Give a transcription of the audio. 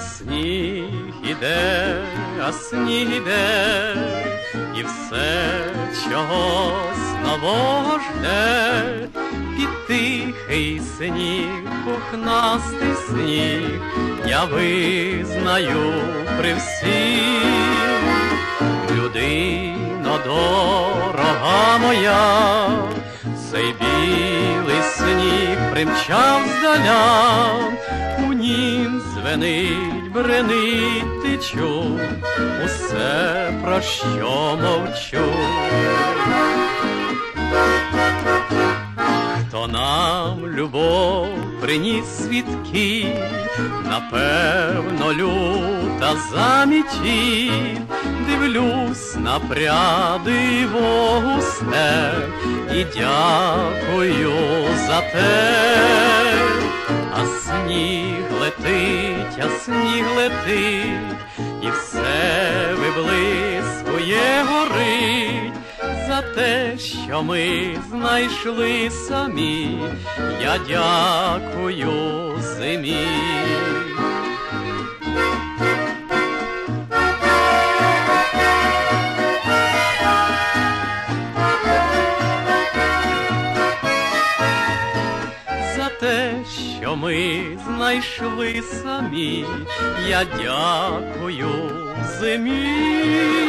сніг іде, а сніг іде, і все чогось нового жде, під тихий сніг, пухнастий сніг, я визнаю при всіх, людино дорога моя, цей білий сніг примчав здаля, нім звенить, бренить течу, усе про що мовчу. Хто нам любов приніс свідки, напевно, люта замітів, дивлюсь на пряди вогусте і дякую за те, сніг летить, і все виблискує горить за те, що ми знайшли самі, я дякую зимі. Те, що ми знайшли самі, я дякую зимі.